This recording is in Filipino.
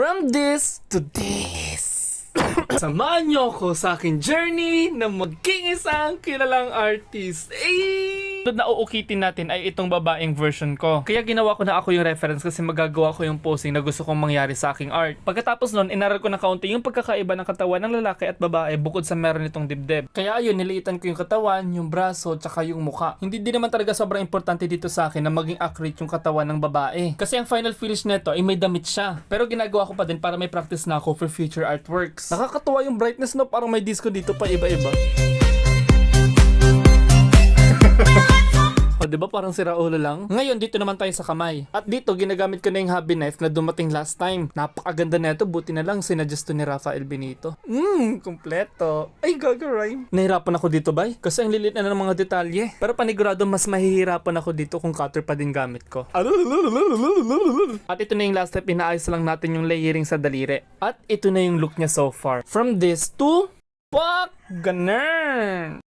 From this to this. Samahan niyo ako sa aking journey na maging isang kilalang artist. Eh! Ito na uukitin natin ay itong babaeng version ko. Kaya ginawa ko na ako yung reference kasi magagawa ko yung posing na gusto kong mangyari sa aking art. Pagkatapos nun, inaral ko na kaunti yung pagkakaiba ng katawan ng lalaki at babae bukod sa meron itong dibdib. Kaya ayun, niliitan ko yung katawan, yung braso, tsaka yung muka. Hindi din naman talaga sobrang importante dito sa akin na maging accurate yung katawan ng babae. Kasi ang final finish nito ay may damit siya. Pero ginagawa ko pa din para may practice na ako for future artworks. Nakakatuwa yung brightness no, parang may disco dito pa iba-iba. Di ba parang sira ulo lang? Ngayon, dito naman tayo sa kamay. At dito, ginagamit ko na yung hobby knife na dumating last time. Napakaganda na ito, buti na lang sinadjust to ni Rafael Benito. Mmm, kompleto. Ay, gaga rhyme. Nahirapan ako dito, bay. Kasi ang lilit na ng mga detalye. Pero panigurado, mas mahihirapan ako dito kung cutter pa din gamit ko. At ito na yung last step, inaayos lang natin yung layering sa daliri. At ito na yung look niya so far. From this to... Fuck! Ganun!